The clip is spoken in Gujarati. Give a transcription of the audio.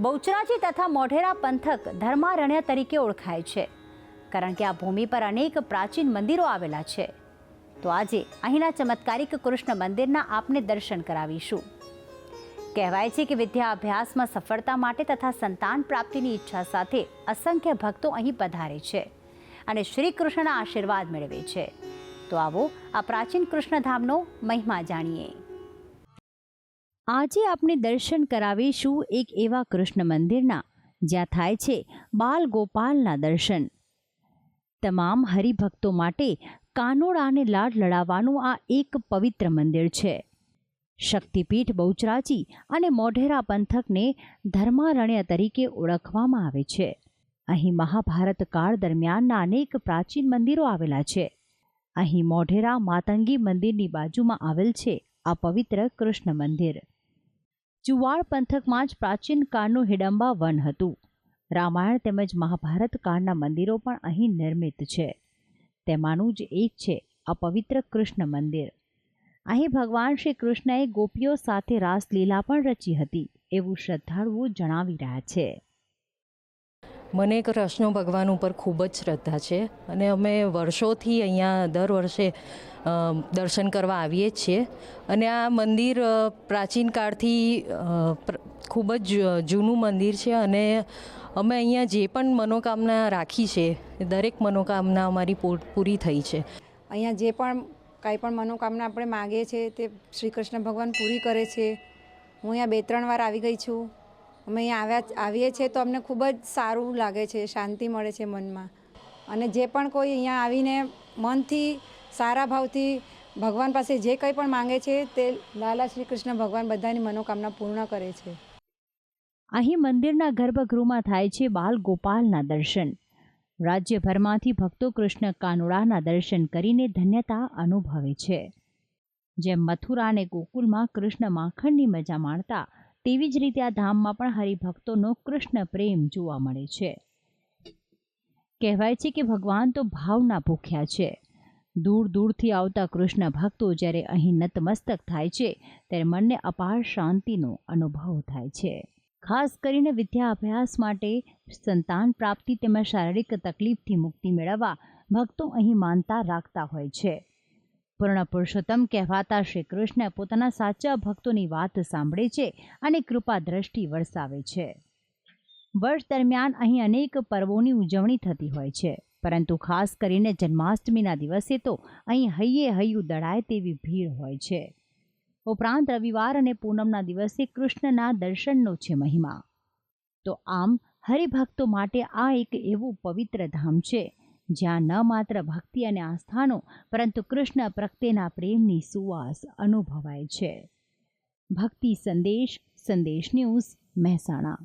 બહુચરાજી તથા મોઢેરા પંથક ધર્મારણ્ય તરીકે ઓળખાય છે. કારણ કે આ ભૂમિ પર અનેક પ્રાચીન મંદિરો આવેલા છે. તો આજે અહીંના ચમત્કારિક કૃષ્ણ મંદિરના આપને દર્શન કરાવીશું. કહેવાય છે કે વિદ્યા અભ્યાસમાં સફળતા માટે તથા સંતાન પ્રાપ્તિની ઈચ્છા સાથે અસંખ્ય ભક્તો અહીં પધારે છે અને શ્રી કૃષ્ણના આશીર્વાદ મેળવે છે. તો આવો આ પ્રાચીન કૃષ્ણધામનો મહિમા જાણીએ. આજે આપણે દર્શન કરાવીશું એક એવા કૃષ્ણ મંદિરના, જ્યાં થાય છે બાલ ગોપાલના દર્શન. તમામ હરિભક્તો માટે કાનોડાને લાડ લડાવવાનું આ એક પવિત્ર મંદિર છે. શક્તિપીઠ બહુચરાજી અને મોઢેરા પંથકને ધર્મારણ્ય તરીકે ઓળખવામાં આવે છે. અહીં મહાભારત કાળ દરમિયાનના અનેક પ્રાચીન મંદિરો આવેલા છે. અહીં મોઢેરા માતંગી મંદિરની બાજુમાં આવેલ છે આ પવિત્ર કૃષ્ણ મંદિર. ચુવાડ પંથકમાં જ પ્રાચીન કાળનું હિડંબા વન હતું. રામાયણ તેમજ મહાભારત કાળના મંદિરો પણ અહીં નિર્મિત છે. તેમાંનું જ એક છે આ પવિત્ર કૃષ્ણ મંદિર. અહીં ભગવાન શ્રી કૃષ્ણએ ગોપીઓ સાથે રાસલીલા પણ રચી હતી, એવું શ્રદ્ધાળુઓ જણાવી રહ્યા છે. મને કૃષ્ણ ભગવાન ઉપર ખૂબ જ શ્રદ્ધા છે અને અમે વર્ષોથી અહીંયા દર વર્ષે દર્શન કરવા આવીએ છીએ. અને આ મંદિર પ્રાચીન કાળથી ખૂબ જ જૂનું મંદિર છે અને અમે અહીંયા જે પણ મનોકામના રાખી છે દરેક મનોકામના અમારી પૂરી થઈ છે. અહીંયા જે પણ કાંઈ પણ મનોકામના આપણે માગીએ છીએ તે શ્રી કૃષ્ણ ભગવાન પૂરી કરે છે. હું અહીંયા બે ત્રણ વાર આવી ગઈ છું. અમે અહીંયા આવ્યા આવીએ છીએ તો અમને ખૂબ જ સારું લાગે છે, શાંતિ મળે છે મનમાં. અને જે પણ કોઈ અહીંયા આવીને મનથી, સારા ભાવથી ભગવાન પાસે જે કંઈ પણ માંગે છે તે લાલા શ્રી કૃષ્ણ ભગવાન બધાની મનોકામના પૂર્ણ કરે છે. અહીં મંદિરના ગર્ભગૃહમાં થાય છે બાલ ગોપાલના દર્શન. રાજ્યભરમાંથી ભક્તો કૃષ્ણ કાનુડાના દર્શન કરીને ધન્યતા અનુભવે છે. જેમ મથુરા અને ગોકુલમાં કૃષ્ણ માખણની મજા માણતા તેવી જ રીતે આ ધામમાં પણ હરિભક્તોનો કૃષ્ણ પ્રેમ જોવા મળે છે. કહેવાય છે કે ભગવાન તો ભાવના ભૂખ્યા છે. દૂર દૂરથી આવતા કૃષ્ણ ભક્તો જ્યારે અહીં નતમસ્તક થાય છે, ત્યારે મનને અપાર શાંતિનો અનુભવ થાય છે. ખાસ કરીને વિદ્યા અભ્યાસ માટે સંતાન પ્રાપ્તિ તેમજ શારીરિક તકલીફથી મુક્તિ મેળવવા ભક્તો અહીં માનતા રાખતા હોય છે. પૂર્ણ પુરુષોત્તમ કહેવાતા શ્રી કૃષ્ણ પોતાના સાચા ભક્તોની વાત સાંભળે છે અને કૃપા દ્રષ્ટિ વરસાવે છે. વર્ષ દરમિયાન અહીં અનેક પર્વોની ઉજવણી થતી હોય છે. પરંતુ ખાસ કરીને જન્માષ્ટમીના દિવસે તો અહીં હૈયે હૈયું દળાય તેવી ભીડ હોય છે. ઉપરાંત રવિવાર અને પૂનમના દિવસે કૃષ્ણના દર્શનનો છે મહિમા. તો આમ હરિભક્તો માટે આ એક એવું પવિત્ર ધામ છે જ્યાં ન માત્ર ભક્તિ અને આસ્થાનો, પરંતુ કૃષ્ણ પ્રત્યેના પ્રેમની સુવાસ અનુભવાય છે. ભક્તિ સંદેશ સંદેશ ન્યૂઝ, મહેસાણા.